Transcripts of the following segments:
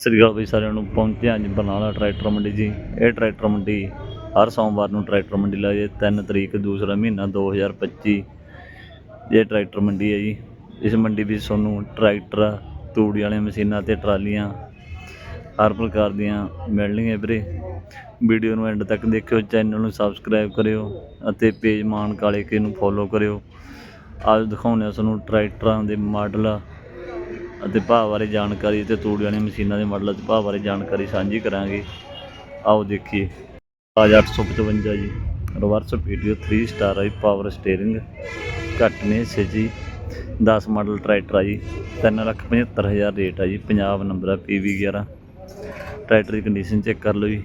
ਸਤਿ ਸ਼੍ਰੀ ਅਕਾਲ ਬਈ ਸਾਰਿਆਂ ਨੂੰ ਪਹੁੰਚਿਆ ਅੱਜ ਬਰਨਾਲਾ ਟਰੈਕਟਰ ਮੰਡੀ ਜੀ। ਇਹ ਟਰੈਕਟਰ ਮੰਡੀ ਹਰ ਸੋਮਵਾਰ ਨੂੰ ਟਰੈਕਟਰ ਮੰਡੀ ਲੱਗਦੀ ਹੈ 3 ਤਰੀਕ ਦੂਸਰਾ ਮਹੀਨਾ 2025 ਇਹ ਟਰੈਕਟਰ ਮੰਡੀ ਹੈ ਜੀ। ਇਸ ਮੰਡੀ ਵਿੱਚ ਤੁਹਾਨੂੰ ਟਰੈਕਟਰ, ਤੂੜੀ ਵਾਲੀਆਂ ਮਸ਼ੀਨਾਂ ਤੇ ਟਰਾਲੀਆਂ ਹਰ ਪ੍ਰਕਾਰ ਦੀਆਂ ਮਿਲਣਗੀਆਂ ਵੀਰੇ। ਵੀਡੀਓ ਨੂੰ ਐਂਡ ਤੱਕ ਦੇਖਿਓ, ਚੈਨਲ ਨੂੰ ਸਬਸਕ੍ਰਾਈਬ ਕਰਿਓ ਅਤੇ ਪੇਜ ਮਾਨ ਕਾਲੇ ਕੇ ਨੂੰ ਫੋਲੋ ਕਰਿਓ। ਅੱਜ ਦਿਖਾਉਂਦੇ ਹਾਂ ਤੁਹਾਨੂੰ ਟਰੈਕਟਰਾਂ ਦੇ ਮਾਡਲ ਅਤੇ ਭਾਅ ਬਾਰੇ ਜਾਣਕਾਰੀ ਅਤੇ ਤੂੜੀ ਵਾਲੀਆਂ ਮਸ਼ੀਨਾਂ ਦੇ ਮਾਡਲ ਅਤੇ ਭਾਅ ਬਾਰੇ ਜਾਣਕਾਰੀ ਸਾਂਝੀ ਕਰਾਂਗੇ। ਆਓ ਦੇਖੀਏ। ਆਜ 855 ਜੀ। ਰਿਵਰਸ ਵੀਡੀਓ 3 ਸਟਾਰ ਆਈ ਪਾਵਰ ਸਟੀਅਰਿੰਗ ਘੱਟ ਨੇ ਜੀ 10 ਮਾਡਲ ਟਰੈਕਟਰ ਆ ਜੀ 375000 ਰੇਟ ਆ ਜੀ ਪੰਜਾਬ ਨੰਬਰ ਆ PV 11 ਟਰੈਕਟਰ ਦੀ ਕੰਡੀਸ਼ਨ ਚੈੱਕ ਕਰ ਲਓ ਜੀ।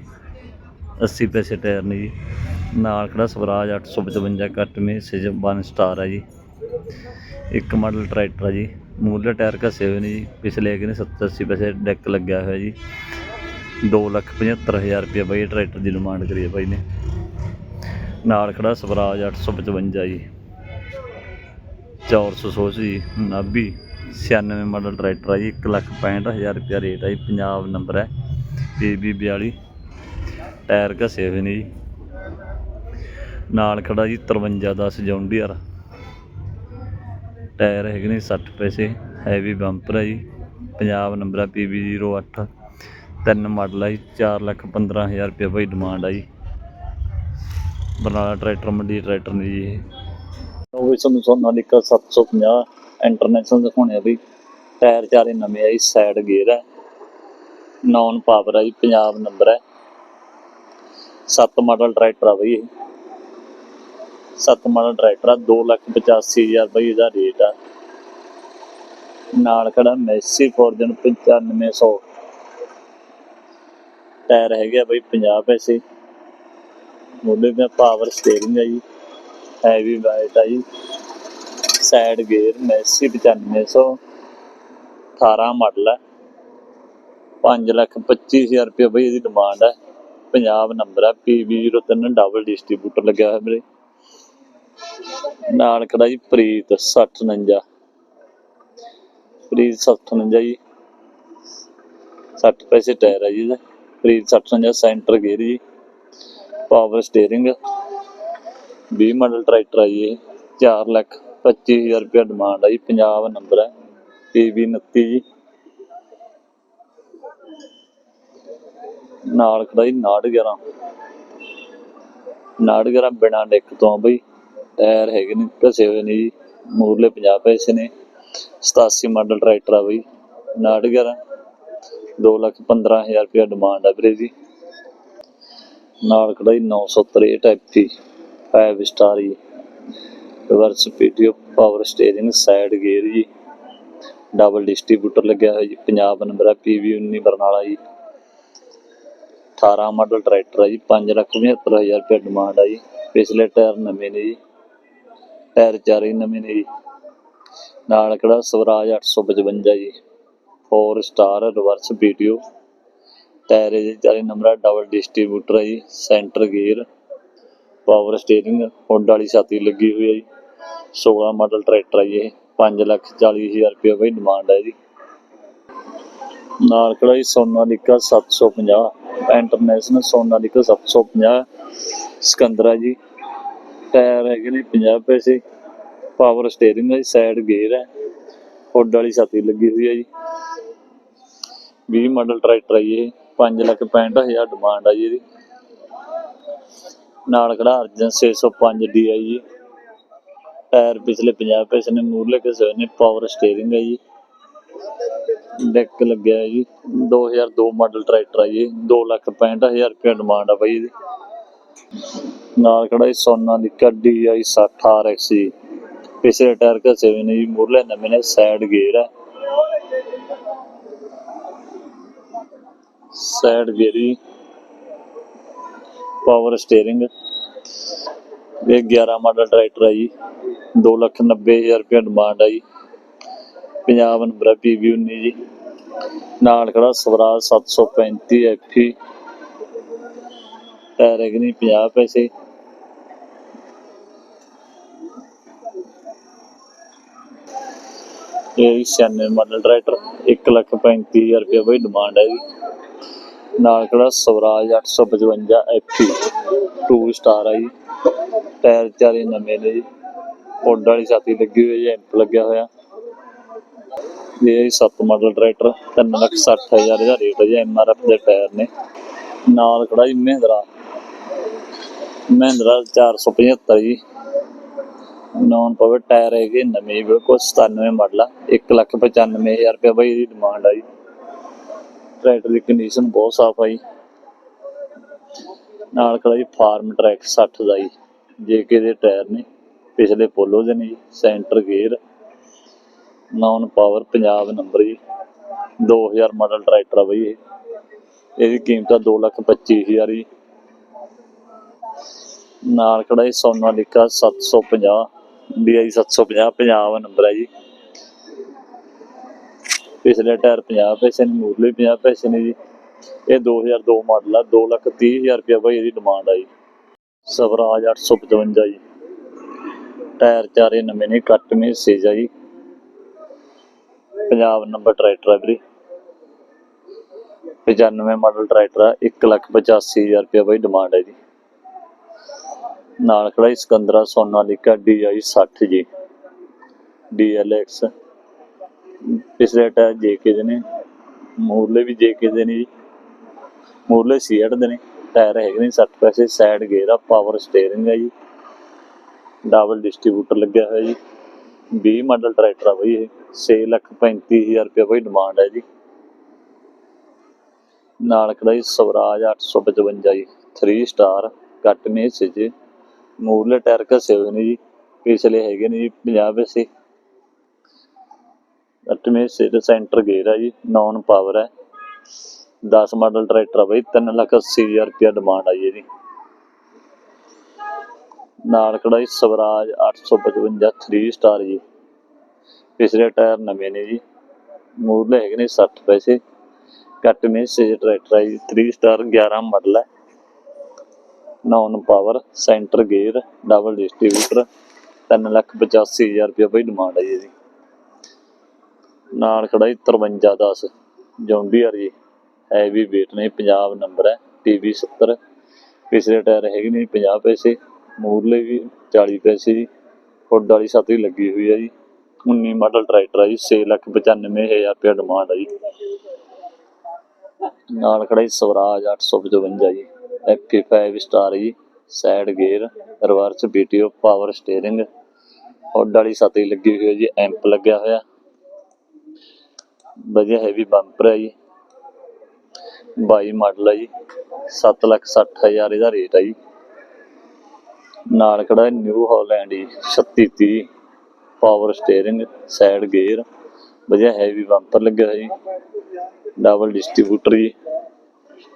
80 ਪੈਸੇ ਟਾਇਰ ਨੇ ਜੀ। ਨਾਲ ਖੜਾ ਸਵਰਾਜ 855 ਘੱਟ ਨੇ ਸਿਜ 1 ਸਟਾਰ ਆ ਜੀ। ਇੱਕ ਮਾਡਲ ਟਰੈਕਟਰ ਆ ਜੀ। ਮੂਲੇ ਟਾਇਰ ਘਸੇ ਹੋਏ ਨੇ ਜੀ। ਪਿਛਲੇ ਹੈਗੇ ਨੇ 70 80 ਪੈਸੇ ਡੈਕ ਲੱਗਿਆ ਹੋਇਆ ਜੀ। 275000 ਰੁਪਏ ਬਾਈ ਇਹ ਟਰੈਕਟਰ ਦੀ ਡਿਮਾਂਡ ਕਰੀ ਹੈ ਬਾਈ ਨੇ। ਨਾਲ ਖੜਾ ਸਵਰਾਜ 855 ਜੀ। 400 ਸੋਚ ਜੀ, ਨਾਭੀ। 96 ਮਾਡਲ ਟਰੈਕਟਰ ਆ ਜੀ 165000 ਰੁਪਏ ਰੇਟ ਆ ਜੀ, ਪੰਜਾਬ ਨੰਬਰ ਹੈ PB 42 ਟਾਇਰ ਘਸੇ ਹੋਏ ਨੇ ਜੀ। ਨਾਲ ਖੜਾ ਜੀ 5310 ਜੌਂਡੀਅਰ। ਟਾਇਰ ਹੈਗੇ ਨੇ 60 ਪੈਸੇ ਹੈਵੀ ਬੰਪਰ ਹੈ ਜੀ, ਪੰਜਾਬ ਨੰਬਰ ਹੈ PB 08 ਤਿੰਨ ਮਾਡਲ ਆ ਜੀ 4 ਲੱਖ 15000 ਰੁਪਏ ਭਾਈ ਡਿਮਾਂਡ ਆ ਜੀ। ਬਰਨਾਲਾ ਟਰੈਕਟਰ, ਮੰਡੀ ਟਰੈਕਟਰ ਨੇ ਜੀ ਇਹ। ਉਹ ਵੀ ਤੁਹਾਨੂੰ ਸੋਨਾਲੀਕਾ 750 ਇੰਟਰਨੈਸ਼ਨਲ ਦਿਖਾਉਣੇ ਆ ਬਈ। ਟਾਇਰ ਚਾਰੇ ਨਵੇਂ ਆ ਜੀ ਸਾਈਡ ਗੇਅਰ ਹੈ ਨੌਨ ਪਾਵਰ ਆ ਜੀ, ਪੰਜਾਬ ਨੰਬਰ ਹੈ 7 ਮਾਡਲ ਟਰੈਕਟਰ ਆ ਬਈ ਇਹ। ਸੱਤ ਮਾਡਲ ਟਰੈਕਟਰ ਆ 285000 ਬਈ ਇਹਦਾ ਰੇਟ ਆ। ਨਾਲ ਖੜਾ ਮੈਸੀ ਫੋਰਜਨ 9500 ਟਾਇਰ ਹੈਗੇ ਆ ਬਈ 50 ਪੈਸੇ। ਮੋਢੇ ਤੇ ਪਾਵਰ ਸਟੀਅਰਿੰਗ ਹੈ ਜੀ ਹੈਵੀ ਵਾਈਟ ਆ ਜੀ। ਸਾਈਡ ਗੇਅਰ ਮੈਸੀ 9500 18 ਮਾਡਲ ਆ। 5 ਲੱਖ 25000 ਰੁਪਏ ਬਈ ਇਹਦੀ ਡਿਮਾਂਡ ਹੈ ਪੰਜਾਬ ਨੰਬਰ ਹੈ PB03 ਡਬਲ ਡਿਸਟ੍ਰੀਬਿਊਟਰ ਲੱਗਿਆ ਹੋਇਆ ਮੇਰੇ ਨਾਲ ਖੜਾ ਜੀ ਪ੍ਰੀਤ 6049 ਪ੍ਰੀਤ 6049 ਜੀ। 60 ਪੈਸੇ ਟਾਇਰ ਹੈ ਜੀ ਇਹਦਾ। ਪ੍ਰੀਤ 6049 ਸੈਂਟਰ ਗੇਅਰ ਜੀ। Power steering. 20 ਮਾਡਲ ਟਰੈਕਟਰ ਹੈ ਜੀ 4 ਲੱਖ 25000 ਰੁਪਏ ਡਿਮਾਂਡ ਆ ਜੀ। ਪੰਜਾਬ ਨੰਬਰ ਹੈ PB 29 ਜੀ। ਨਾਲ ਖੜਾ ਜੀ 911 911 ਬਿਨਾ ਡੈਕ ਤੋਂ ਬਈ। ਟਾਇਰ ਹੈਗੇ ਨੇ ਘਸੇ ਹੋਏ ਨੇ ਜੀ ਮੂਰਲੇ 50 ਪੈਸੇ ਨੇ 87 ਮਾਡਲ ਟਰੈਕਟਰ ਆ ਬਈ 911 2 ਲੱਖ 15000 ਰੁਪਏ ਡਿਮਾਂਡ ਆ ਵੀਰੇ ਜੀ। ਨਾਲ ਖੜਾ ਜੀ 963 ਐਫਪੀ 5 ਸਟਾਰ ਜੀ। Reverse PTO power steering side gear ਜੀ। ਡਬਲ ਡਿਸਟ੍ਰੀਬਿਊਟਰ ਲੱਗਿਆ ਹੋਇਆ ਜੀ ਪੰਜਾਬ ਨੰਬਰ ਆ ਪੀਵੀ 19 ਬਰਨਾਲਾ ਜੀ। 18 ਮਾਡਲ ਟਰੈਕਟਰ ਆ ਜੀ 575000 ਰੁਪਏ ਡਿਮਾਂਡ ਆ ਜੀ। ਪਿਛਲੇ ਟਾਇਰ ਨਵੇਂ ਨੇ ਜੀ। ਟਾਇਰ ਚਾਰੇ ਨਵੇਂ ਨੇ ਜੀ ਨਾਲ ਕਿਹੜਾ ਸਵਰਾਜ 855 ਜੀ। 4 ਸਟਾਰ ਰਿਵਰਸ ਵੀਡੀਓ ਟਾਇਰ ਇਹਦੇ ਚਾਰੇ ਨੰਬਰ ਡਬਲ ਡਿਸਟ੍ਰੀਬਿਊਟਰ ਹੈ ਜੀ। Centre gear power steering hood ਵਾਲੀ ਛਾਤੀ ਲੱਗੀ ਹੋਈ ਹੈ ਜੀ। 16 ਮਾਡਲ ਟਰੈਕਟਰ ਹੈ ਜੀ ਇਹ। 5 ਲੱਖ 40000 ਰੁਪਏ ਬਈ ਡਿਮਾਂਡ ਹੈ ਜੀ। ਨਾਲ ਕਿਹੜਾ ਜੀ ਸੋਨਾਲੀਕਾ 750 ਇੰਟਰਨੈਸ਼ਨਲ ਸੋਨਾਲੀਕਾ 750 ਸਿਕੰਦਰਾ ਜੀ। ਟਾਇਰ ਹੈਗੇ ਨੇ 50 ਪੈਸੇ। ਪਾਵਰ ਸਟੀਅਰਿੰਗ ਹੈ ਸਾਈਡ ਗੇਅਰ ਹੈ। ਹੁੱਡ ਵਾਲੀ ਛਾਤੀ ਲੱਗੀ ਹੋਈ ਹੈ ਜੀ। 20 ਮਾਡਲ ਟਰੈਕਟਰ ਹੈ ਇਹ। 5 ਲੱਖ 65000 ਡਿਮਾਂਡ ਆ ਜੀ ਇਹਦੀ। ਨਾਲ ਖੜਾ ਅਰਜਨ 605 DI ਜੀ। ਟਾਇਰ ਪਿਛਲੇ 50 ਪੈਸੇ ਨੇ ਮੂਰਲੇ ਕਿਸੇ ਨੇ ਪਾਵਰ ਸਟੀਅਰਿੰਗ ਹੈ ਜੀ। ਡੈਕ ਲੱਗਿਆ ਹੈ ਜੀ। 2002 ਮਾਡਲ ਟਰੈਕਟਰ ਹੈ ਜੀ। 2 ਲੱਖ 65000 ਰੁਪਏ ਡਿਮਾਂਡ ਆ ਬਾਈ ਇਹਦੀ। ਨਾਲ ਖੜਾ ਜੀ ਸੋਨਾਲੀਕਾ DI 60 RX ਜੀ ਪਿਛਲੇ ਟਾਇਰ ਘਸੇ ਹੋਏ ਨੇ ਜੀ, ਮੂਰਲੇ ਨਵੇਂ ਨੇ ਸਾਈਡ ਗੇਅਰ ਹੈ ਸਾਈਡ ਗੇਅਰ ਜੀ ਪਾਵਰ ਸਟੀਅਰਿੰਗ ਇਹ 11 ਮਾਡਲ ਟਰੈਕਟਰ ਹੈ ਜੀ 290000 ਰੁਪਏ ਡਿਮਾਂਡ ਹੈ ਜੀ। ਪੰਜਾਬ ਨੰਬਰ ਹੈ 19 ਜੀ। ਨਾਲ ਖੜਾ ਸਵਰਾਜ 735 ਐਫੀ ਟਾਇਰ ਹੈਗੇ ਨੇ 50 ਪੈਸੇ। ਇਹ 96 ਮਾਡਲ ਟਰੈਕਟਰ 135000 ਰੁਪਏ ਬਈ ਡਿਮਾਂਡ ਹੈ ਜੀ ਨਾਲ ਕਿਹੜਾ ਸਵਰਾਜ 855 ਐਫੀ 2 ਸਟਾਰ ਆ ਜੀ। ਟਾਇਰ ਚਾਰੇ ਨਵੇਂ ਨੇ ਜੀ। ਪੁੱਡ ਵਾਲੀ ਛਾਤੀ ਲੱਗੀ ਹੋਈ ਹੈ ਐਂਪ ਲੱਗਿਆ ਹੋਇਆ। ਇਹ 7 ਮਾਡਲ ਟਰੈਕਟਰ 360000 ਦਾ ਰੇਟ ਹੈ ਜੀ ਐਫ ਦੇ ਟਾਇਰ ਨੇ। ਨਾਲ ਖੜਾ ਜੀ ਮਹਿੰਦਰਾ ਮਹਿੰਦਰਾ 475 ਜੀ। ਨੌਨ ਪਾਵਰ ਟਾਇਰ ਹੈਗੇ, ਨਵੇਂ ਬਿਲਕੁਲ 97 ਮਾਡਲ ਆ। 195000 ਰੁਪਏ ਬਾਈ ਇਹਦੀ ਡਿਮਾਂਡ ਆ ਜੀ। ਟਰੈਕਟਰ ਦੀ ਕੰਡੀਸ਼ਨ ਬਹੁਤ ਸਾਫ਼ ਆ ਜੀ। ਨਾਲ ਖੜਾ ਜੀ ਫਾਰਮ ਟਰੈਕ 60 ਦਾ ਜੀ ਜੇਕੇ ਦੇ ਟਾਇਰ ਨੇ, ਪਿਛਲੇ ਪੋਲੋ ਦੇ ਨੇ ਜੀ centre gear non power Punjab number ਜੀ। 2000 ਮਾਡਲ ਟਰੈਕਟਰ ਆ ਬਈ ਇਹ। ਇਹਦੀ ਕੀਮਤ ਆ 225000 ਜੀ। ਨਾਲ ਖੜਾ ਜੀ, ਸੋਨਾਲੀਕਾ 750 DI 750 ਪੰਜਾਬ ਨੰਬਰ ਹੈ ਜੀ। ਪਿਛਲੇ ਟਾਇਰ 50 ਪੈਸੇ ਨੇ, ਮੂਰਲੇ 50 ਪੈਸੇ ਨੇ ਜੀ। ਇਹ 2002 ਮਾਡਲ ਆ 230000 ਰੁਪਏ ਬਾਈ ਇਹਦੀ ਡਿਮਾਂਡ ਆ ਜੀ। ਸਵਰਾਜ 855 ਜੀ। ਟਾਇਰ ਚਾਰੇ ਨਵੇਂ ਨੇ, ਕੱਟ ਮੇ ਸੇਜਾ ਜੀ। ਪੰਜਾਬ ਨੰਬਰ ਟਰੈਕਟਰ ਹੈ ਵੀਰੇ। 95 ਮਾਡਲ ਟਰੈਕਟਰ ਆ 185000 ਰੁਪਏ ਬਾਈ ਡਿਮਾਂਡ ਹੈ ਜੀ। ਨਾਲ ਖੜਾ ਜੀ ਸਿਕੰਦਰਾ ਸੋਨਾਲੀਕਾ DI 60 ਜੀ। DLX ਪਿਛਲੇ ਟਾਇਰ ਜੇਕੇ ਦੇ ਨੇ। ਮੂਰਲੇ ਵੀ ਜੇਕੇ ਦੇ ਨੇ ਜੀ। ਮੂਰਲੇ ਸੀਐਟ ਦੇ ਨੇ। ਟਾਇਰ ਹੈਗੇ ਨੇ 60 ਪੈਸੇ, ਸਾਈਡ ਗੇਅਰ ਆ, ਪਾਵਰ ਸਟੀਅਰਿੰਗ ਹੈ ਜੀ। ਡਬਲ ਡਿਸਟ੍ਰੀਬਿਊਟਰ ਲੱਗਿਆ ਹੋਇਆ ਜੀ। 20 ਮਾਡਲ ਟਰੈਕਟਰ ਆ ਬਈ ਇਹ। 635000 ਰੁਪਏ ਬਈ ਡਿਮਾਂਡ ਹੈ ਜੀ। ਨਾਲ ਖੜਾ ਜੀ ਸਵਰਾਜ 855 ਜੀ। 3 ਸਟਾਰ ਕੱਟ ਮੇ ਜੀ। ਮੂਰਲੇ ਟਾਇਰ ਘਸੇ ਹੋਏ ਨੇ ਜੀ, ਪਿਛਲੇ ਹੈਗੇ ਨੇ ਜੀ 50 ਪੈਸੇ। ਅੱਠਵੇਂ ਸਿਰ ਸੈਂਟਰ ਗੇਅਰ ਹੈ ਜੀ ਨੌਨ ਪਾਵਰ ਹੈ 10 ਮਾਡਲ ਟਰੈਕਟਰ ਆ ਬਈ 380000 ਰੁਪਏ ਡਿਮਾਂਡ ਆਈ ਇਹਦੀ। ਨਾਲ ਖੜਾ ਜੀ ਸਵਰਾਜ 855 3 ਸਟਾਰ ਜੀ। ਪਿਛਲੇ ਟਾਇਰ ਨਵੇਂ ਨੇ ਜੀ। ਮੂਰਲੇ ਹੈਗੇ ਨੇ 60 ਪੈਸੇ। ਕੱਟ ਮੇ ਟਰੈਕਟਰ ਹੈ ਜੀ 3 ਸਟਾਰ 11 ਮਾਡਲ ਹੈ non power centre gear, double distributor 385000 ਰੁਪਏ ਬਈ ਡਿਮਾਂਡ ਹੈ ਜੀ ਇਹਦੀ। ਨਾਲ ਖੜਾ ਜੀ 5310 ਜੌਂਡੀਅਰ ਜੀ। ਹੈਵੀ weight ਨੇ ਪੰਜਾਬ ਨੰਬਰ ਹੈ ਟੀਵੀ 70 ਪਿਛਲੇ ਟਾਇਰ ਹੈਗੇ ਨੇ 50 ਪੈਸੇ, ਮੂਰਲੇ ਵੀ 40 ਪੈਸੇ ਜੀ। ਹੁੱਡ ਵਾਲੀ ਛਤਰੀ ਲੱਗੀ ਹੋਈ ਹੈ ਜੀ। 19 ਮਾਡਲ ਟਰੈਕਟਰ ਹੈ ਜੀ 695000 ਰੁਪਏ ਡਿਮਾਂਡ ਹੈ ਜੀ। ਨਾਲ ਖੜਾ ਜੀ ਸਵਰਾਜ 855 ਜੀ। ਐਕੇ 5 ਸਟਾਰ ਜੀ side gear reverse PTO power steering hood ਵਾਲੀ ਛਤਰੀ ਲੱਗੀ ਹੋਈ ਹੈ ਜੀ ਐਂਪ ਲੱਗਿਆ ਹੋਇਆ। ਵਧੀਆ ਹੈਵੀ ਬੰਪਰ ਹੈ ਜੀ। 22 ਮਾਡਲ ਹੈ ਜੀ 760000 ਇਹਦਾ ਰੇਟ ਹੈ ਜੀ। ਨਾਲ ਖੜਾ ਨਿਊ ਹਾਲੈਂਡ ਜੀ 3630 ਪਾਵਰ ਸਟੀਅਰਿੰਗ ਸਾਈਡ ਗੇਅਰ ਵਧੀਆ ਹੈਵੀ ਬੰਪਰ ਲੱਗਿਆ ਹੋਇਆ ਜੀ। ਡਬਲ ਡਿਸਟ੍ਰੀਬਿਊਟਰ ਜੀ।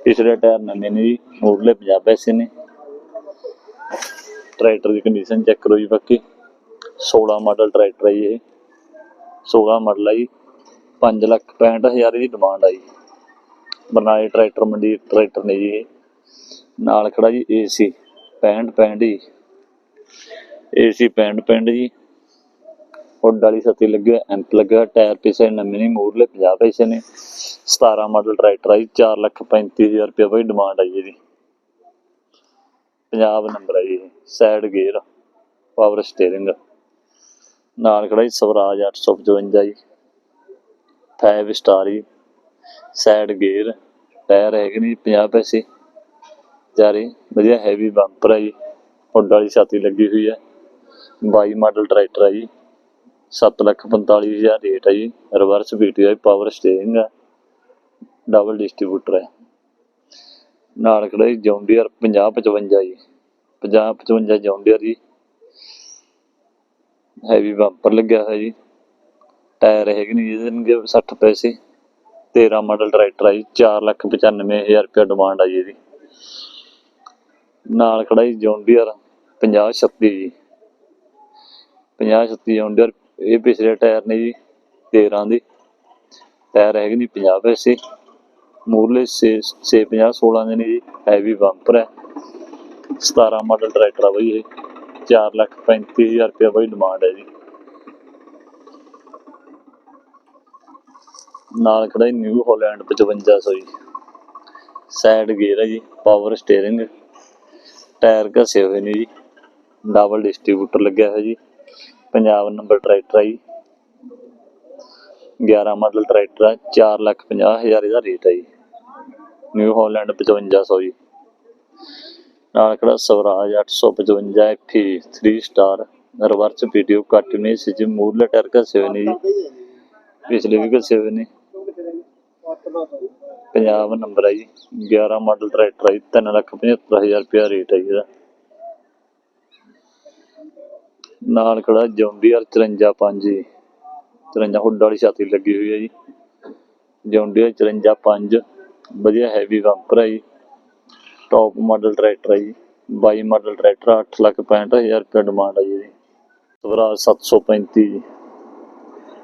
ਪਿਛਲੇ ਟਾਇਰ ਨਵੇਂ ਨੇ ਜੀ ਮੂਰਲੇ 50 ਪੈਸੇ ਨੇ। ਟਰੈਕਟਰ ਦੀ ਕੰਡੀਸ਼ਨ ਚੈੱਕ ਕਰੋ ਜੀ ਬਾਕੀ 16 ਮਾਡਲ ਟਰੈਕਟਰ ਹੈ ਜੀ ਇਹ। 16 ਮਾਡਲ ਹੈ ਜੀ। 5 ਲੱਖ 65000 ਦੀ ਡਿਮਾਂਡ ਆਈ ਬਰਨਾਲੇ ਟਰੈਕਟਰ ਮੰਡੀ ਟਰੈਕਟਰ ਨੇ ਜੀ ਇਹ। ਨਾਲ ਖੜਾ ਜੀ ਏਸੀ 65 65 ਜੀ ਏਸੀ 65 65 ਜੀ। ਹੁੱਡ ਵਾਲੀ ਛੱਤੀ ਲੱਗੇ ਹੋਏ ਐਂਪ ਲੱਗਿਆ ਟਾਇਰ ਪਿਛੇ ਨਵੇਂ ਨਹੀਂ ਮੂਰਲੇ 50 ਪੈਸੇ ਨੇ। 17 ਮਾਡਲ ਟਰੈਕਟਰ ਆ ਜੀ 4 ਲੱਖ 35000 ਰੁਪਏ ਬਈ ਡਿਮਾਂਡ ਆਈ ਇਹਦੀ। ਪੰਜਾਬ ਨੰਬਰ ਹੈ ਜੀ ਸਾਈਡ ਗੇਅਰ ਪਾਵਰ ਸਟੀਅਰਿੰਗ ਨਾਲ ਖੜਾ ਜੀ, ਸਵਰਾਜ 855 ਜੀ। 5 ਸਟਾਰ ਜੀ ਸਾਈਡ ਗੇਅਰ ਟਾਇਰ ਹੈਗੇ ਨੇ ਜੀ 50 ਪੈਸੇ। ਚਾਰੇ ਵਧੀਆ ਹੈਵੀ ਬੰਪਰ ਹੈ ਜੀ ਹੁੱਡ ਵਾਲੀ ਛਾਤੀ ਲੱਗੀ ਹੋਈ ਹੈ 22 ਮਾਡਲ ਟਰੈਕਟਰ ਹੈ ਜੀ। 745000 ਰੇਟ ਹੈ ਜੀ। ਰਿਵਰਸ ਬੀਟੀ ਹੈ ਪਾਵਰ ਸਟੀਅਰਿੰਗ ਹੈ ਡਬਲ ਡਿਸਟ੍ਰੀਬਿਊਟਰ ਹੈ ਨਾਲ ਖੜਾ ਜੀ ਜੌਂਡੀਅਰ 5055 ਜੀ। 5055 ਜੌਂਡੀਅਰ ਜੀ। ਹੈਵੀ ਬੰਪਰ ਲੱਗਿਆ ਹੋਇਆ ਜੀ। ਟਾਇਰ ਹੈਗੇ ਨੇ ਜਿਹਦੇ ਨੇ 60 ਪੈਸੇ। 13 ਮਾਡਲ ਟਰੈਕਟਰ ਹੈ ਜੀ 495000 ਰੁਪਏ ਡਿਮਾਂਡ ਆ ਜੀ ਇਹਦੀ। ਨਾਲ ਖੜਾ ਜੀ ਜੌਂਡੀਅਰ 50 36 ਜੀ। 50 36 ਜੌਂਡੀਅਰ ਇਹ ਪਿਛਲੇ ਟਾਇਰ ਨੇ ਜੀ 13 ਦੇ। ਟਾਇਰ ਹੈਗੇ ਨੇ 50 ਪੈਸੇ। ਮੂਰਲੇ 6 6 50 16 ਦੇ ਨੇ ਜੀ ਹੈਵੀ ਬੰਪਰ ਹੈ। 17 ਮਾਡਲ ਟਰੈਕਟਰ ਆ ਬਈ ਇਹ। 4 ਲੱਖ 35000 ਰੁਪਏ ਬਈ ਡਿਮਾਂਡ ਹੈ ਜੀ। ਨਾਲ ਖੜਾ ਜੀ ਨਿਊ ਹਾਲੈਂਡ 5500 ਜੀ। ਸਾਈਡ ਗੇਅਰ ਹੈ ਜੀ ਪਾਵਰ ਸਟੀਅਰਿੰਗ ਟਾਇਰ ਘਸੇ ਹੋਏ ਨੇ ਜੀ। ਡਬਲ ਡਿਸਟ੍ਰੀਬਿਊਟਰ ਲੱਗਿਆ ਹੋਇਆ ਜੀ। ਪੰਜਾਬ ਨੰਬਰ ਟਰੈਕਟਰ ਹੈ ਜੀ। 11 ਮਾਡਲ ਟਰੈਕਟਰ ਹੈ 4 ਲੱਖ 50 ਹਜ਼ਾਰ ਇਹਦਾ ਰੇਟ ਹੈ ਜੀ। ਨਿਊ ਹਾਲੈਂਡ 5500 ਜੀ। ਨਾਲ ਖੜਾ Swaraj 855 FE 3 star reverse video ਕੱਟ ਨੇ ਸਿਜ ਮੂਰਲੇ ਟਾਇਰ ਘਸੇ ਹੋਏ ਨੇ ਜੀ। ਪਿਛਲੇ ਵੀ ਘਸੇ ਹੋਏ ਨੇ। ਪੰਜਾਬ ਨੰਬਰ ਹੈ ਜੀ। 11 ਮਾਡਲ ਟਰੈਕਟਰ ਹੈ ਜੀ 3 ਲੱਖ 75000 ਰੁਪਇਆ ਰੇਟ ਹੈ ਜੀ ਇਹਦਾ। ਨਾਲ ਖੜਾ ਜੌਂਡੀਅਰ 545 ਜੀ। 53 ਹੁੱਡ ਵਾਲੀ ਛਾਤੀ ਲੱਗੀ ਹੋਈ ਹੈ ਜੀ। ਜੌਂਡੀਅਰ 545 ਵਧੀਆ ਹੈਵੀ ਬੰਪਰ ਹੈ ਜੀ। ਟੌਪ ਮਾਡਲ ਟਰੈਕਟਰ ਹੈ ਜੀ। 22 ਮਾਡਲ ਟਰੈਕਟਰ 8 ਲੱਖ 65000 ਰੁਪਏ ਡਿਮਾਂਡ ਹੈ ਜੀ ਇਹਦੀ। ਸਵਰਾਜ 735 ਜੀ।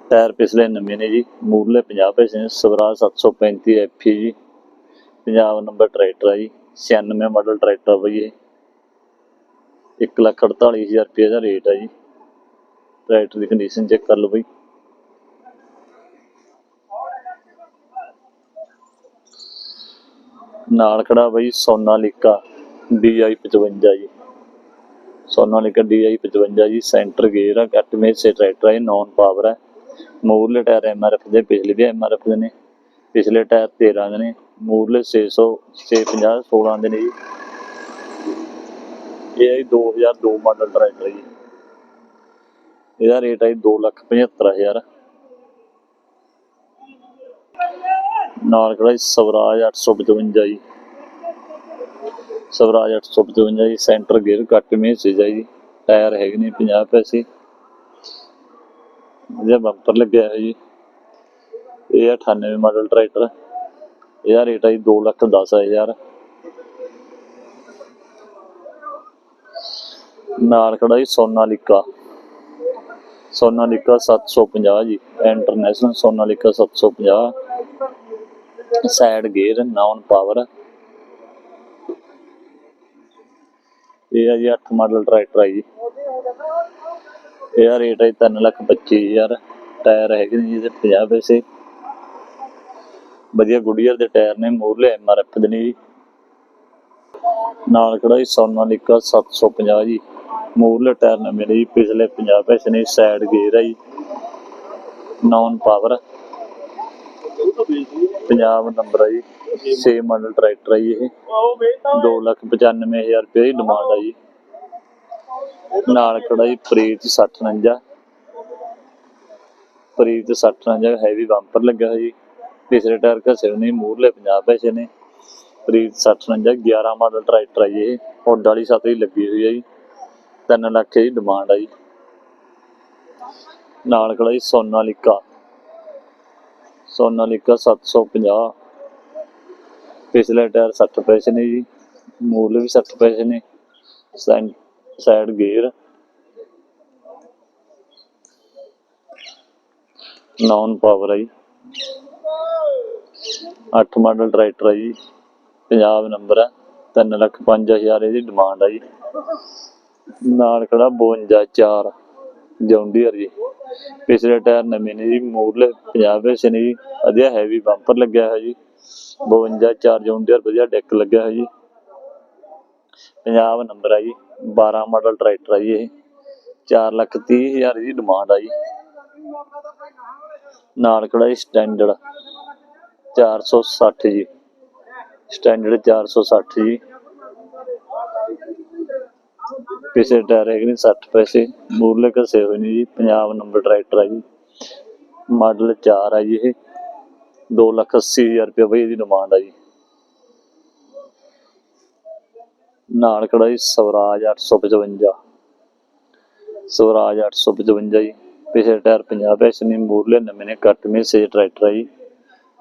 ਟਾਇਰ ਪਿਛਲੇ ਨਵੇਂ ਨੇ ਜੀ। ਮੂਰਲੇ 50 ਪੈਸੇ ਨੇ। ਸਵਰਾਜ 735 ਐਫੀ ਜੀ। ਪੰਜਾਬ ਨੰਬਰ ਟਰੈਕਟਰ ਹੈ ਜੀ। 96 ਮਾਡਲ ਟਰੈਕਟਰ ਬਈ ਇਹ। 1 ਲੱਖ 48000 ਰੁਪਏ ਦਾ ਰੇਟ ਹੈ ਜੀ। ਟਰੈਕਟਰ ਦੀ ਕੰਡੀਸ਼ਨ ਚੈੱਕ ਕਰ ਲਓ ਬਈ। ਨਾਲ ਖੜਾ ਬਈ ਸੋਨਾਲੀਕਾ DI 55 ਜੀ। ਸੋਨਾਲੀਕਾ DI 55 ਜੀ, ਸੈਂਟਰ ਗੇਅਰ ਆ ਕੱਟ ਮੇਸੇ ਟਰੈਕਟਰ ਹੈ ਨੌਨ ਪਾਵਰ ਹੈ ਮੂਰਲੇ ਟਾਇਰ MRF ਦੇ, ਪਿਛਲੇ ਵੀ MRF ਦੇ ਨੇ। ਪਿਛਲੇ ਟਾਇਰ 13 ਦੇ ਨੇ ਮੂਰਲੇ 600 650 16 ਦੇ ਨੇ ਜੀ। ਇਹ ਹੈ 2002 ਮਾਡਲ ਟਰੈਕਟਰ ਜੀ ਇਹਦਾ ਰੇਟ ਹੈ 275000 ਨਾਲ ਕਿਹੜਾ ਸਵਰਾਜ 855 ਜੀ। ਸਵਰਾਜ 855 ਜੀ ਸੈਂਟਰ ਗੇਅਰ ਕੱਟ ਮੇ ਸੀ ਜੀ। ਟਾਇਰ ਹੈਗੇ ਨੇ 50 ਪੈਸੇ। ਇਹਦਾ ਬੰਪਰ ਲੱਗਿਆ ਹੈ ਜੀ। ਇਹ 98 ਮਾਡਲ ਟਰੈਕਟਰ ਇਹਦਾ ਰੇਟ ਹੈ 210000 ਨਾਲ ਖੜਾ ਜੀ, ਸੋਨਾਲੀਕਾ। ਸੋਨਾਲੀਕਾ 750 ਜੀ, international Sonalika 750 side gear non power. ਇਹ ਹੈ ਜੀ 8 ਮਾਡਲ ਟਰੈਕਟਰ ਹੈ ਜੀ। ਇਹਦਾ ਰੇਟ ਹੈ 3 ਲੱਖ 25 ਹਜ਼ਾਰ। ਟਾਇਰ ਹੈਗੇ ਨੇ ਜੀ ਇਹਦੇ 50 ਪੈਸੇ। ਵਧੀਆ ਗੁਡੀਅਰ ਦੇ ਟਾਇਰ ਨੇ ਮੂਰਲੇ ਐਮਆਰਐਫ ਦੇ ਨੇ ਜੀ। ਨਾਲ ਖੜਾ ਜੀ, ਸੋਨਾਲੀਕਾ 750 ਜੀ। ਮੂਰਲੇ ਟਾਇਰ ਨਵੇਂ ਨੇ ਜੀ ਪਿਛਲੇ 50 ਪੈਸੇ ਨੇ ਸਾਈਡ ਗੇਅਰ ਹੈ ਜੀ। ਨੌਨ ਪਾਵਰ ਪੰਜਾਬ ਨੰਬਰ ਹੈ ਜੀ। 6 ਮਾਡਲ ਟਰੈਕਟਰ ਹੈ ਜੀ ਇਹ। 2 ਲੱਖ 95000 ਰੁਪਏ ਦੀ ਡਿਮਾਂਡ ਹੈ ਜੀ। ਨਾਲ ਖੜਾ ਜੀ ਪ੍ਰੀਤ 6049 ਪ੍ਰੀਤ 6049 ਹੈਵੀ ਬੰਪਰ ਲੱਗਾ ਹੋਇਆ ਜੀ। ਪਿਛਲੇ ਟਾਇਰ ਘਸੇ ਹੋਏ ਨੇ ਮੂਰਲੇ 50 ਪੈਸੇ ਨੇ। ਪ੍ਰੀਤ 6049 11 ਮਾਡਲ ਟਰੈਕਟਰ ਹੈ ਜੀ ਇਹ। ਹੁੱਡ ਵਾਲੀ ਲੱਗੀ ਹੋਈ ਆ ਜੀ। 3 ਲੱਖ ਦੀ ਡਿਮਾਂਡ ਆ ਜੀ। ਨਾਲ ਖੜਾ ਜੀ ਸੋਨਾਲੀਕਾ ਸੋਨਾਲੀਕਾ 750 ਪਿਛਲੇ ਟਾਇਰ 60 ਪੈਸੇ ਨੇ ਜੀ। ਮੂਰਲੇ ਵੀ 60 ਪੈਸੇ ਨੇ। ਸਾਈਡ ਗੇਅਰ ਨੌਨ ਪਾਵਰ ਆ ਜੀ। 8 ਮਾਡਲ ਟਰੈਕਟਰ ਆ ਜੀ। ਪੰਜਾਬ ਨੰਬਰ ਹੈ 3 ਲੱਖ 5000 ਇਹਦੀ ਡਿਮਾਂਡ ਹੈ ਜੀ। ਨਾਲ ਖੜਾ 52 ਜੌਂਡੀਅਰ ਜੀ ਪਿਛਲੇ ਟਾਇਰ ਨਵੇਂ ਨੇ ਜੀ ਮੂਰਲੇ 50 ਪੈਸੇ ਨੇ ਜੀ, ਵਧੀਆ ਹੈਵੀ ਬੰਪਰ ਲੱਗਿਆ ਹੈ ਜੀ। 52 4 ਜੌਂਡੀਅਰ ਵਧੀਆ ਡੈਕ ਲੱਗਿਆ ਹੈ ਜੀ। ਪੰਜਾਬ ਨੰਬਰ ਹੈ ਜੀ 12 ਮਾਡਲ ਟਰੈਕਟਰ ਹੈ ਜੀ ਇਹ। 4 ਲੱਖ 30 ਹਜ਼ਾਰ ਦੀ ਡਿਮਾਂਡ ਆ ਜੀ। ਨਾਲ ਖੜਾ ਜੀ ਸਟੈਂਡਰਡ 460 ਜੀ। ਸਟੈਂਡਰਡ 460 ਜੀ। ਪਿਛੇ ਟਾਇਰ ਹੈਗੇ ਨੇ 60 ਪੈਸੇ। ਮੂਰਲੇ ਘਸੇ ਹੋਏ ਨੇ ਜੀ, ਪੰਜਾਬ ਨੰਬਰ ਟਰੈਕਟਰ ਆ ਜੀ। ਮਾਡਲ 4 ਆ ਜੀ ਇਹ। 280000 ਰੁਪਏ ਬਈ ਇਹਦੀ ਡਿਮਾਂਡ ਆ ਜੀ। ਨਾਲ ਖੜਾ ਜੀ ਸਵਰਾਜ 855 ਸਵਰਾਜ 855 ਜੀ। ਪਿਛੇ ਟਾਇਰ 50 ਪੈਸੇ ਨੇ ਮੂਰਲੇ 90 ਨੇ ਕੱਟ ਮੇਸੇ ਟਰੈਕਟਰ ਆ ਜੀ।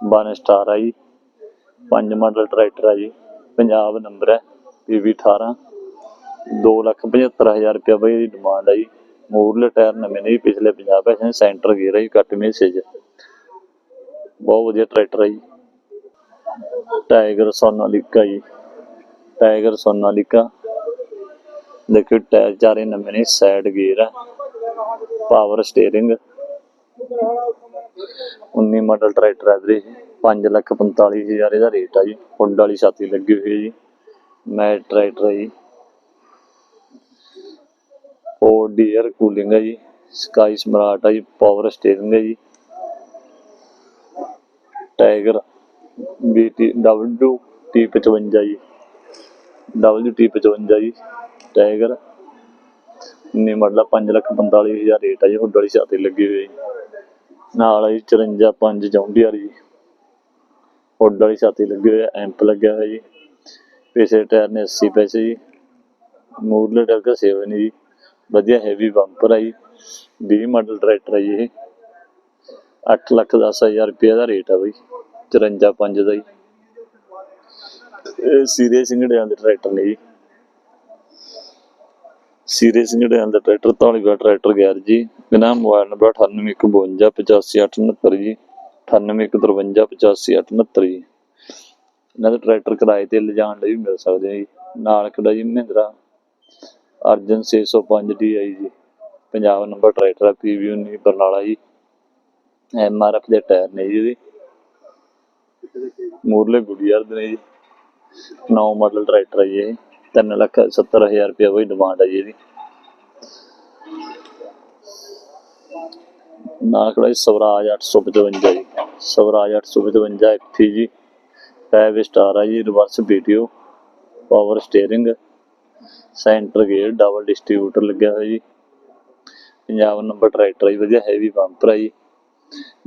12 ਸਟਾਰ ਆ ਜੀ। ਪੰਜ ਮਾਡਲ ਟਰੈਕਟਰ ਆ ਜੀ। ਪੰਜਾਬ ਨੰਬਰ ਹੈ PV18 275000 ਰੁਪਿਆ ਬਈ ਦੀ ਡਿਮਾਂਡ ਆਈ। ਮੋਰਲੇ ਟਾਇਰ ਨਵੇਂ ਨੇ ਪਿਛਲੇ 50 ਪੈਸੇ ਸੈਂਟਰ ਗੇਰ ਹੈ ਕੱਟ ਮੈਸੇਜ ਬਹੁਤ ਵਧੀਆ ਟਰੈਕਟਰ ਹੈ ਟਾਈਗਰ ਸੋਨਾਲੀਕਾ ਜੀ। ਟਾਈਗਰ ਸੋਨਾਲੀਕਾ। ਦੇਖੋ ਟਾਇਰ ਚਾਰੇ ਨਵੇਂ ਨੇ ਸਾਈਡ ਗੇਅਰ ਹੈ ਪਾਵਰ ਸਟੀering 19 ਮਾਡਲ ਟਰੈਕਟਰ ਹੈ ਵੀਰੇ 545000 ਇਹਦਾ ਰੇਟ ਆ ਜੀ। ਫੁੱਡ ਵਾਲੀ ਛਾਤੀ ਲੱਗੀ ਹੋਈ ਹੈ ਜੀ। ਮੈਂ ਟਰੈਕਟਰ ਹੈ ਜੀ। ਫੋਰ ਡੀਅਰ ਕੂਲਿੰਗ ਹੈ ਜੀ ਸਕਾਈ ਸਮਰਾਟ ਹੈ ਜੀ ਪਾਵਰ ਸਟੀਅਰਿੰਗ ਹੈ ਜੀ। ਟਾਈਗਰ BT WT 55 ਜੀ। WT 55 ਜੀ ਟਾਈਗਰ ਨੇ ਮਤਲਬ 5 ਲੱਖ 45 ਹਜ਼ਾਰ ਰੇਟ ਆ ਜੀ ਹੁੱਡ ਵਾਲੀ ਛਾਤੀ ਲੱਗੀ ਹੋਈ ਹੈ ਜੀ। ਨਾਲ ਹੈ ਜੀ 54 5 ਜੌਂਡੀਆਰ ਜੀ। ਹੁੱਡ ਵਾਲੀ ਛਾਤੀ ਲੱਗੀ ਹੋਈ ਹੈ ਐਂਪ ਲੱਗਿਆ ਹੋਇਆ ਜੀ। ਪਿਛਲੇ ਟਾਇਰ ਨੇ 80 ਪੈਸੇ ਜੀ। ਮੂਰਲੇ ਟਾਇਰ ਦਾ ਸੇਵ ਨਹੀਂ ਜੀ। ਵਧੀਆ ਹੈਵੀ ਬੰਪਰ ਆ ਜੀ 20 ਮਾਡਲ ਟਰੈਕਟਰ ਆ ਜੀ ਇਹ। 8 ਲੱਖ 10 ਹਜ਼ਾਰ ਰੁਪਏ ਦਾ ਰੇਟ ਆ ਬਈ 54 5 ਦਾ ਜੀ। ਇਹ ਸੀਰੀਅਸ ਸਿੰਗੜਿਆਂ ਦੇ ਟਰੈਕਟਰ ਨੇ ਜੀ। ਸੀਰੀਅਸ ਸਿੰਗੜਿਆਂ ਦਾ ਟਰੈਕਟਰ ਧੌਲੀਵਾਲ ਟਰੈਕਟਰ ਗੈਰ ਜੀ। ਬਿਨਾ ਮੋਬਾਈਲ ਨੰਬਰ 9815585869 ਜੀ। 9815585869 ਜੀ। ਇਹਨਾਂ ਦਾ ਟਰੈਕਟਰ ਕਿਰਾਏ ਤੇ ਲਿਜਾਣ ਲਈ ਵੀ ਮਿਲ ਸਕਦੇ ਆ ਜੀ। ਨਾਲ ਖੜਾ ਜੀ ਮਹਿੰਦਰਾ? ਅਰਜਨ 605 DI ਜੀ। ਪੰਜਾਬ ਨੰਬਰ ਟਰੈਕਟਰ ਆ PV 19 ਬਰਨਾਲਾ ਜੀ। ਐਮਆਰਐਫ ਦੇ ਟਾਇਰ ਨੇ ਜੀ ਇਹਦੇ। ਮੂਰਲੇ ਗੁੜੀਆਰ ਦੇ ਨੇ ਜੀ। 9 ਮਾਡਲ ਟਰੈਕਟਰ ਹੈ ਜੀ ਇਹ। 3 ਲੱਖ 70 ਹਜ਼ਾਰ ਰੁਪਏ ਕੋਈ ਡਿਮਾਂਡ ਹੈ ਜੀ ਇਹਦੀ। ਨਾਲ ਖੜਾ ਜੀ ਸਵਰਾਜ 855 ਜੀ। ਸਵਰਾਜ 855 ਐਫੀ ਜੀ। 5 ਸਟਾਰ ਆ ਜੀ reverse video power steering centre gear double distributor ਲੱਗਿਆ ਹੋਇਆ ਜੀ। ਪੰਜਾਬ ਨੰਬਰ ਟਰੈਕਟਰ ਹੈ ਵਧੀਆ ਹੈਵੀ ਬੰਪਰ ਹੈ ਜੀ।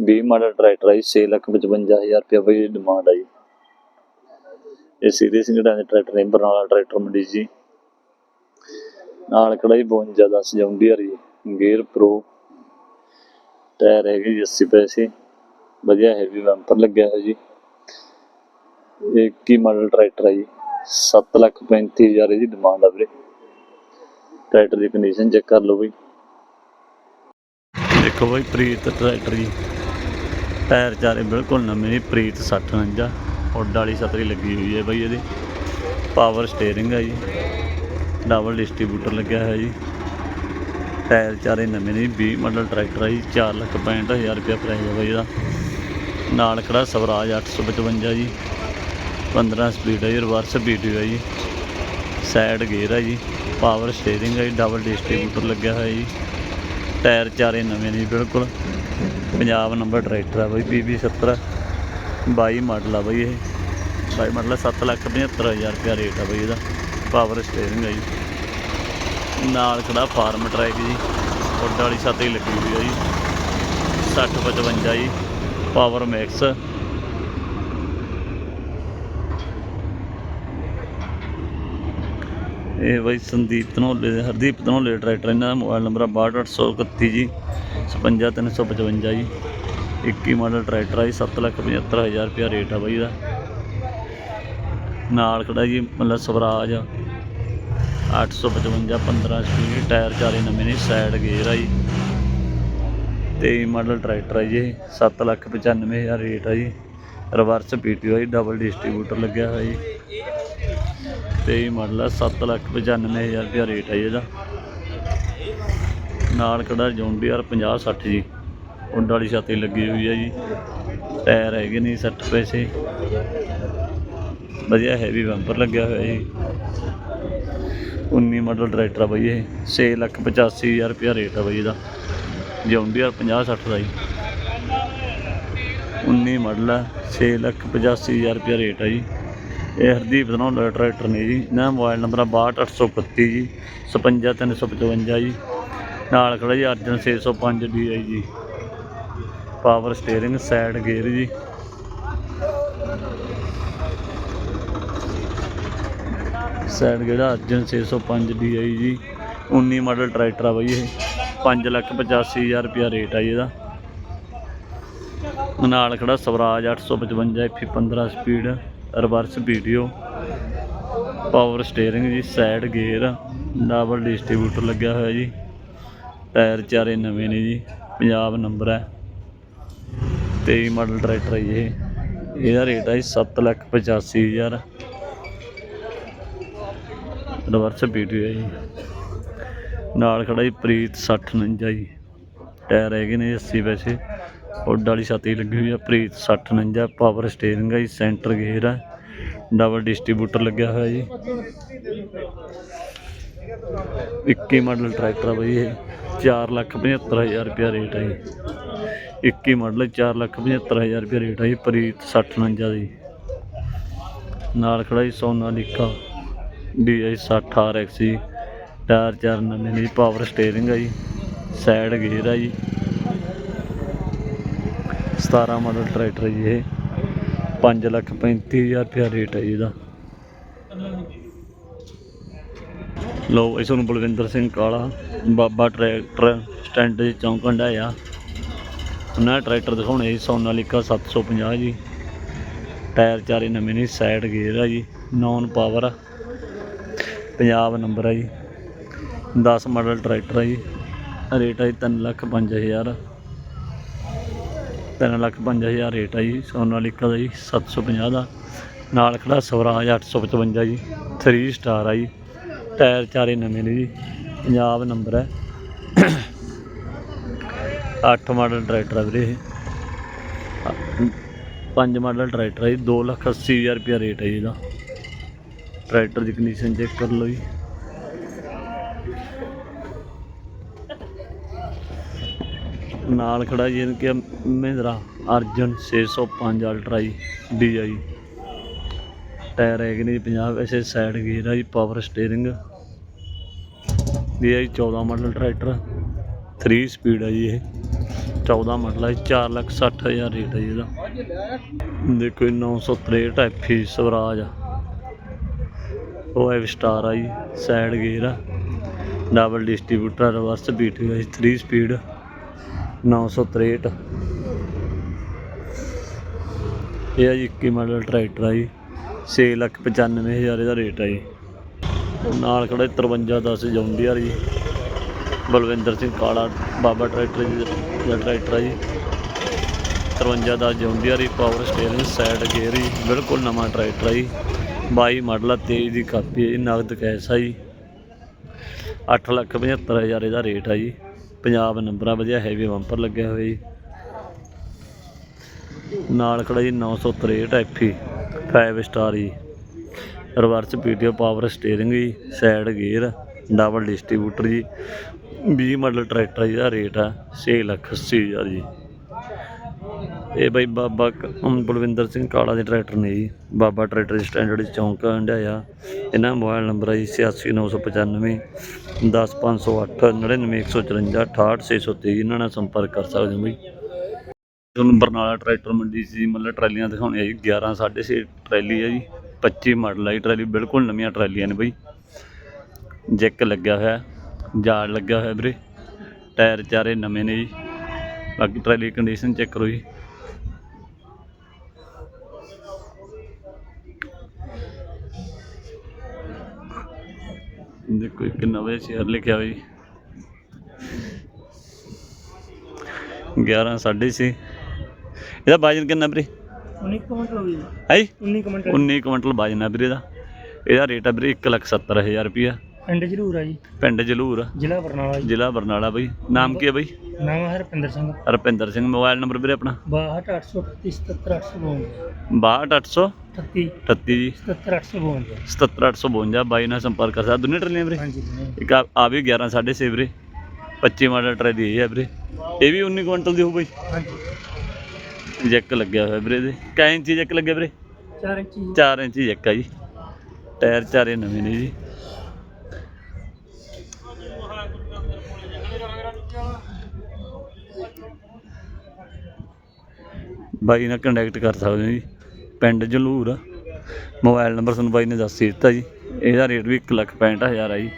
20 ਮਾਡਲ ਟਰੈਕਟਰ ਹੈ ਜੀ 6 ਲੱਖ 55 ਹਜ਼ਾਰ ਰੁਪਏ ਬਈ ਡਿਮਾਂਡ ਹੈ ਜੀ। ਇਹ ਸੀਰੀਅਸ ਇੰਗੜਾ ਟਰੈਕਟਰ ਨੇ, ਬਰਨਾਲਾ ਟਰੈਕਟਰ ਮੰਡੀ ਜੀ। ਨਾਲ ਖੜਾ ਜੀ 52 10 ਜੌਂਡੀਅਰ ਜੀ, ਗੇਅਰ ਪ੍ਰੋ ਟਾਇਰ ਹੈਗੇ ਜੀ 80 ਪੈਸੇ। ਵਧੀਆ ਹੈਵੀ ਬੰਪਰ ਲੱਗਿਆ ਹੋਇਆ ਜੀ। ਇਹ ਕੀ ਮਾਡਲ ਟਰੈਕਟਰ ਹੈ ਜੀ। 7 ਲੱਖ 35 ਹਜ਼ਾਰ ਇਹਦੀ ਡਿਮਾਂਡ ਆ ਵੀਰੇ। ਟਰੈਕਟਰ ਦੀ ਕੰਡੀਸ਼ਨ ਚੈੱਕ ਕਰ ਲਓ ਬਈ। ਦੇਖੋ ਬਈ, ਪ੍ਰੀਤ ਟਰੈਕਟਰ ਜੀ ਟਾਇਰ ਚਾਰੇ ਬਿਲਕੁਲ ਨਵੇਂ ਨੇ, ਪ੍ਰੀਤ 659 ਹੁੱਡ ਵਾਲੀ ਛਤਰੀ ਲੱਗੀ ਹੋਈ ਹੈ ਬਈ ਇਹਦੀ। ਪਾਵਰ ਸਟੀਅਰਿੰਗ ਹੈ ਜੀ। ਡਬਲ ਡਿਸਟ੍ਰੀਬਿਊਟਰ ਲੱਗਿਆ ਹੋਇਆ ਜੀ। ਟਾਇਰ ਚਾਰੇ ਨਵੇਂ ਨੇ 20 ਮਾਡਲ ਟਰੈਕਟਰ ਹੈ ਜੀ। 4 ਲੱਖ 65 ਹਜ਼ਾਰ ਰੁਪਇਆ ਪ੍ਰਾਈਸ ਹੈ ਬਈ ਇਹਦਾ। ਨਾਲ ਖੜਾ ਸਵਰਾਜ 855 ਜੀ। 15 ਸਪੀਡ ਹੈ ਜੀ ਰਿਵਰਸ ਵੀਡੀਓ ਹੈ ਜੀ। ਸਾਈਡ ਗੇਅਰ ਹੈ ਜੀ ਪਾਵਰ ਸਟੀਅਰਿੰਗ ਹੈ ਜੀ ਡਬਲ ਡਿਸਟ੍ਰੀਬਿਊਟਰ ਲੱਗਿਆ ਹੋਇਆ ਜੀ। ਟਾਇਰ ਚਾਰੇ ਨਵੇਂ ਨੇ ਜੀ, ਬਿਲਕੁਲ। ਪੰਜਾਬ ਨੰਬਰ ਟਰੈਕਟਰ ਆ ਬਈ PB 70 22 ਮਾਡਲ ਆ ਬਾਈ ਇਹ। ਬਾਈ ਮਾਡਲ 7 ਲੱਖ 75 ਹਜ਼ਾਰ ਰੁਪਇਆ ਰੇਟ ਆ ਬਾਈ ਇਹਦਾ। ਪਾਵਰ ਸਟੀਅਰਿੰਗ ਹੈ ਜੀ। ਨਾਲ ਖੜਾ ਫਾਰਮ ਟਰੈਕ ਜੀ। ਉੱਡ ਵਾਲੀ ਛਾਤੀ ਲੱਗੀ ਹੋਈ ਆ ਜੀ। 60 55 ਜੀ ਪਾਵਰ ਮੈਕਸ ਇਹ ਬਾਈ ਸੰਦੀਪ ਧਨੋਲੇ ਹਰਦੀਪ ਧਨੋਲੇ ਟਰੈਕਟਰ ਇਹਨਾਂ ਦਾ ਮੋਬਾਈਲ ਨੰਬਰ ਆ 62831 ਜੀ 55355 ਜੀ। 21 ਮਾਡਲ ਟਰੈਕਟਰ ਆ ਜੀ 775000 ਰੁਪਇਆ ਰੇਟ ਆ ਬਾਈ ਇਹਦਾ। ਨਾਲ ਖੜਾ ਜੀ, ਮਤਲਬ ਸਵਰਾਜ 855 15 ਸਪੀਡ ਟਾਇਰ ਚਾਰੇ ਨਵੇਂ ਨੇ, ਸਾਈਡ ਗੇਅਰ ਆ ਜੀ। 23 ਮਾਡਲ ਟਰੈਕਟਰ ਆ ਜੀ 795000 ਰੇਟ ਆ ਜੀ। ਰਿਵਰਸ ਪੀਟੀਓ ਆ ਜੀ ਡਬਲ ਡਿਸਟ੍ਰੀਬਿਊਟਰ ਲੱਗਿਆ ਹੋਇਆ ਜੀ। 23 ਮਾਡਲ ਆ 795000 ਰੁਪਇਆ ਰੇਟ ਹੈ ਜੀ ਇਹਦਾ। ਨਾਲ ਖੜਾ ਜੌਂਡੀਆਰ 50 60 ਜੀ। ਉੱਡ ਵਾਲੀ ਛਾਤੀ ਲੱਗੀ ਹੋਈ ਹੈ ਜੀ। ਟਾਇਰ ਹੈਗੇ ਨੇ 60 ਪੈਸੇ। ਵਧੀਆ ਹੈਵੀ ਬੰਪਰ ਲੱਗਿਆ ਹੋਇਆ ਜੀ। 19 ਮਾਡਲ ਟਰੈਕਟਰ ਆ ਬਈ ਇਹ। 6 ਲੱਖ 85 ਹਜ਼ਾਰ ਰੁਪਇਆ ਰੇਟ ਆ ਬਈ ਇਹਦਾ। ਜੌਨ ਜੌਂਡੀਆਰ 50 60 ਦਾ ਜੀ। 19 ਮਾਡਲ ਆ 6 ਲੱਖ 85 ਹਜ਼ਾਰ ਰੁਪਇਆ ਰੇਟ ਆ ਜੀ। ਇਹ ਹਰਦੀਪ ਧਨੌਲਾ ਟਰੈਕਟਰ ਨੇ ਜੀ। ਇਹਨਾਂ ਦਾ ਮੋਬਾਈਲ ਨੰਬਰ ਆ 62831 ਜੀ 55355 ਜੀ। ਨਾਲ ਖੜਾ ਜੀ ਅਰਜਨ 605 DI ਜੀ। ਪਾਵਰ ਸਟੀਅਰਿੰਗ ਸਾਈਡ ਗੇਅਰ ਜੀ। ਸਾਈਡ ਗੇਅਰ ਅਰਜਨ 605 DI ਜੀ। 19 ਮਾਡਲ ਟਰੈਕਟਰ ਆ ਬਈ ਇਹ। 5 ਲੱਖ 85 ਹਜ਼ਾਰ ਰੁਪਇਆ ਰੇਟ ਆ ਜੀ ਇਹਦਾ। ਨਾਲ ਖੜਾ Swaraj 855 FE 15 speed. Reverse video power steering ਜੀ ਸਾਈਡ ਗੇਅਰ ਡਬਲ ਡਿਸਟ੍ਰੀਬਿਊਟਰ ਲੱਗਿਆ ਹੋਇਆ ਜੀ। ਟਾਇਰ ਚਾਰੇ ਨਵੇਂ ਨੇ ਜੀ, ਪੰਜਾਬ ਨੰਬਰ ਹੈ। 23 ਮਾਡਲ ਟਰੈਕਟਰ ਹੈ ਜੀ ਇਹ। ਇਹਦਾ ਰੇਟ ਹੈ ਜੀ ਸੱਤ ਲੱਖ ਪਚਾਸੀ ਹਜ਼ਾਰ। ਰਿਵਰਸ ਵੀਡੀਓ ਹੈ ਜੀ। ਨਾਲ ਖੜਾ ਜੀ ਪ੍ਰੀਤ 6049 ਜੀ। ਟਾਇਰ ਹੈਗੇ ਨੇ 80 ਪੈਸੇ ਹੁੱਡ ਵਾਲੀ ਛਾਤੀ ਲੱਗੀ ਹੋਈ ਆ, ਪ੍ਰੀਤ 6049 ਪਾਵਰ ਸਟੀਅਰਿੰਗ ਹੈ ਜੀ ਸੈਂਟਰ ਗੇਅਰ ਹੈ ਡਬਲ ਡਿਸਟ੍ਰੀਬਿਊਟਰ ਲੱਗਿਆ ਹੋਇਆ ਜੀ। 21 ਮਾਡਲ ਟਰੈਕਟਰ ਆ ਬਈ ਇਹ 4 ਲੱਖ 75000 ਰੁਪਇਆ ਰੇਟ ਹੈ ਜੀ। 21 ਮਾਡਲ 4 ਲੱਖ 75000 ਰੁਪਇਆ ਰੇਟ ਹੈ ਜੀ, ਪ੍ਰੀਤ 6049 ਦੀ। ਨਾਲ ਖੜਾ ਜੀ ਸੋਨਾਲੀਕਾ DI 60 RX ਜੀ, ਟਾਇਰ ਚਾਰ ਦੀ ਪਾਵਰ ਸਟੀਅਰਿੰਗ ਆ ਜੀ ਸਾਈਡ ਗੇਅਰ ਹੈ ਜੀ। 17 ਮਾਡਲ ਟਰੈਕਟਰ ਹੈ ਜੀ ਇਹ। 5 ਲੱਖ 35000 ਰੁਪਇਆ ਰੇਟ ਹੈ ਜੀ ਇਹਦਾ। ਲਓ ਇਸ ਨੂੰ ਬਲਵਿੰਦਰ ਸਿੰਘ ਕਾਲਾ, ਬਾਬਾ ਟਰੈਕਟਰ ਸਟੈਂਡ ਦੇ ਚੌਂਕ ਹੰਡਾਇਆ ਉਹਨਾਂ ਟਰੈਕਟਰ ਦਿਖਾਉਣੇ ਜੀ, ਸੋਨਾਲੀਕਾ 750 ਜੀ। ਟਾਇਰ ਚਾਰੇ ਨਵੇਂ ਨੇ ਸਾਈਡ ਗੇਅਰ ਆ ਜੀ ਨੌਨ ਪਾਵਰ ਪੰਜਾਬ ਨੰਬਰ ਆ ਜੀ। 10 ਮਾਡਲ ਟਰੈਕਟਰ ਆ ਜੀ। ਰੇਟ ਹੈ ਜੀ ਤਿੰਨ ਲੱਖ ਪੰਜ ਹਜ਼ਾਰ ਤਿੰਨ ਲੱਖ ਪੰਜ ਹਜ਼ਾਰ ਰੇਟ ਆ ਜੀ ਸੋਨਾਲੀਕਾ ਦਾ ਜੀ 750 ਦਾ। ਨਾਲ ਖੜਾ ਸਵਰਾਜ 855 ਜੀ 3 ਸਟਾਰ ਆ ਜੀ। ਟਾਇਰ ਚਾਰੇ ਨਵੇਂ ਨੇ ਜੀ, ਪੰਜਾਬ ਨੰਬਰ ਹੈ। 8 ਮਾਡਲ ਟਰੈਕਟਰ ਆ ਵੀਰੇ ਇਹ। ਪੰਜ ਮਾਡਲ ਟਰੈਕਟਰ ਹੈ ਜੀ 2 ਲੱਖ 80 ਹਜ਼ਾਰ ਰੁਪਇਆ ਰੇਟ ਹੈ ਜੀ ਇਹਦਾ। ਟਰੈਕਟਰ ਦੀ ਕੰਡੀਸ਼ਨ ਚੈੱਕ ਕਰ ਲਓ ਜੀ। ਨਾਲ ਖੜਾ ਜੀ ਇਹਨੂੰ ਕਿ ਮਹਿੰਦਰਾ ਅਰਜਨ 605 ਅਲਟਰਾ ਜੀ DI ਟਾਇਰ ਹੈਗੇ ਨੇ ਜੀ 50 ਵੈਸੇ ਸਾਈਡ ਗੇਅਰ ਆ ਜੀ power steering DI 14 model tractor 3 speed ਆ ਜੀ ਇਹ। 14 ਮਾਡਲ ਹੈ 4 ਲੱਖ 60 ਹਜ਼ਾਰ ਰੇਟ ਹੈ ਜੀ ਇਹਦਾ। ਦੇਖੋ ਜੀ 963 ਐਫੀ ਸਵਰਾਜ ਆ। ਉਹ ਐਵ ਸਟਾਰ ਆ ਜੀ ਸਾਈਡ ਗੇਅਰ ਆ। ਡਬਲ ਡਿਸਟ੍ਰੀਬਿਊਟਰ ਰਿਵਰਸ ਬੀਟੀ ਹੈ 3 ਸਪੀਡ 963 ਇਹ ਆ ਜੀ 21 ਮਾਡਲ ਟਰੈਕਟਰ ਆ ਜੀ। 6 ਲੱਖ 95 ਹਜ਼ਾਰ ਇਹਦਾ ਰੇਟ ਆ ਜੀ। ਨਾਲ ਖੜਾ 5310 ਜੌਂਡੀਆਰ ਜੀ। ਬਲਵਿੰਦਰ ਸਿੰਘ ਕਾਲਾ ਬਾਬਾ ਟਰੈਕਟਰ ਜੀ ਦਾ ਟਰੈਕਟਰ ਆ ਜੀ। 53 ਦਾ ਜੌਂਡੀਆਰ ਹੀ ਪਾਵਰ ਸਟੀਅਰਿੰਗ ਸਾਈਡ ਗੇਅਰ ਜੀ। ਬਿਲਕੁਲ ਨਵਾਂ ਟਰੈਕਟਰ ਆ ਜੀ। 22 ਮਾਡਲ ਆ 23 ਦੀ ਕਾਪੀ ਹੈ ਜੀ, ਨਗਦ ਕੈਸ਼ ਆ ਜੀ। 8 ਲੱਖ 75 ਹਜ਼ਾਰ ਇਹਦਾ ਰੇਟ ਆ ਜੀ। ਪੰਜਾਬ ਨੰਬਰਾਂ ਵਧੀਆ ਹੈਵੀ ਬੰਪਰ ਲੱਗਿਆ ਹੋਇਆ ਜੀ। ਨਾਲ ਖੜਾ ਜੀ 963 ਐਫੀ 5 ਸਟਾਰ ਜੀ। ਰਿਵਰਸ ਪੀਟੀਓ ਪਾਵਰ ਸਟੀਅਰਿੰਗ ਜੀ ਸਾਈਡ ਗੇਅਰ ਡਬਲ ਡਿਸਟ੍ਰੀਬਿਊਟਰ ਜੀ। 20 ਮਾਡਲ ਟਰੈਕਟਰ ਜਿਹਦਾ ਰੇਟ ਆ 6 ਲੱਖ 80 ਹਜ਼ਾਰ ਜੀ। ਇਹ ਬਈ ਬਾਬਾ ਕ- ਬਲਵਿੰਦਰ ਸਿੰਘ ਕਾਲਾ ਦੇ ਟਰੈਕਟਰ ਨੇ ਜੀ। ਬਾਬਾ ਟਰੈਕਟਰ ਸਟੈਂਡਰਡ ਚੌਂਕ ਹੰਡਾਇਆ ਇਹਨਾਂ ਦਾ ਮੋਬਾਈਲ ਨੰਬਰ ਹੈ ਜੀ 86995 10508 99154 68623 ਇਹਨਾਂ ਨਾਲ ਸੰਪਰਕ ਕਰ ਸਕਦੇ ਹੋ ਬਈ। ਤੁਹਾਨੂੰ ਬਰਨਾਲਾ ਟਰੈਕਟਰ ਮੰਡੀ ਸੀ ਮਤਲਬ ਟਰਾਲੀਆਂ ਦਿਖਾਉਣੀਆਂ ਜੀ 11 6.5 ਟਰੈਲੀ ਆ ਜੀ 25 ਮਾਡਲ ਆ ਜੀ ਟਰਾਲੀ, ਬਿਲਕੁਲ ਨਵੀਆਂ ਟਰਾਲੀਆਂ ਨੇ ਬਈ। ਜੈਕ ਲੱਗਿਆ ਹੋਇਆ, ਜਾਲ ਲੱਗਿਆ ਹੋਇਆ ਵੀਰੇ, ਟਾਇਰ ਚਾਰੇ ਨਵੇਂ ਨੇ ਜੀ। ਬਾਕੀ ਟਰਾਲੀ ਕੰਡੀਸ਼ਨ ਚੈੱਕ ਕਰੋ ਜੀ। ਦੇਖੋ ਇੱਕ ਨਵੇਂ ਸ਼ੇਅਰ ਲਿਖਿਆ ਜੀ 11 ਸਾਢੇ ਛੇ। ਇਹਦਾ ਵਜਨ ਕਿੰਨਾ ਵੀਰੇ? 19 ਕਮੈਂਟ ਹੋ ਗਈ ਹੈ 19 ਕਮੈਂਟ 19 ਕੁਇੰਟਲ ਵਜਨ ਆ ਵੀਰੇ ਦਾ ਇਹਦਾ ਰੇਟ ਆ ਵੀਰੇ 1,70,000 ਰੁਪਿਆ ਪਿੰਡ ਜ਼ਰੂਰ ਆ ਜੀ। ਪਿੰਡ ਜਲੂਰ। ਜ਼ਿਲ੍ਹਾ ਬਰਨਾਲਾ ਜੀ। ਜ਼ਿਲ੍ਹਾ ਬਰਨਾਲਾ ਬਈ। ਨਾਮ ਕੀ ਹੈ ਬਈ? ਨਾਮ ਹੈ ਹਰਪਿੰਦਰ ਸਿੰਘ। ਰਪਿੰਦਰ ਸਿੰਘ। ਮੋਬਾਈਲ ਨੰਬਰ ਵੀਰੇ ਆਪਣਾ। 62838 62800 38 38 ਜੀ। 77852 77852 ਬਾਈ ਨਾਲ ਸੰਪਰਕ ਕਰ ਸਕਦਾ ਦੁਨੀਆ ਟਰਲੀਆਂ ਵੀਰੇ? ਹਾਂਜੀ। ਇੱਕ ਆ ਆ ਵੀ 11 6.5 ਵੀਰੇ। 25 ਮਾਡਲ ਟਰੈਲੀ ਇਹ ਹੈ ਵੀਰੇ। ਇਹ ਵੀ 19 ਕੁਇੰਟਲ ਦੀ ਬਈ। ਹਾਂਜੀ ਜੈਕ ਲੱਗਿਆ ਹੋਇਆ ਵੀਰੇ ਦੇ ਕੈ ਇੰਚੀ ਜੈਕ ਲੱਗਿਆ ਵੀਰੇ? 4 ਇੰਚੀ। 4 ਇੰਚੀ ਜੈਕ ਆ ਜੀ। ਟਾਇਰ ਚਾਰੇ ਨਵੇਂ ਨੇ ਜੀ। ਬਾਈ ਨਾਲ ਕੰਟੈਕਟ ਕਰ ਸਕਦੇ ਹੋ ਜੀ। ਪਿੰਡ ਜਲੂਰ। ਮੋਬਾਈਲ ਨੰਬਰ ਤੁਹਾਨੂੰ ਬਾਈ ਨੇ ਦੱਸ ਹੀ ਦਿੱਤਾ ਜੀ। ਇਹਦਾ ਰੇਟ ਵੀ 1 ਲੱਖ 65000 ਆ ਜੀ।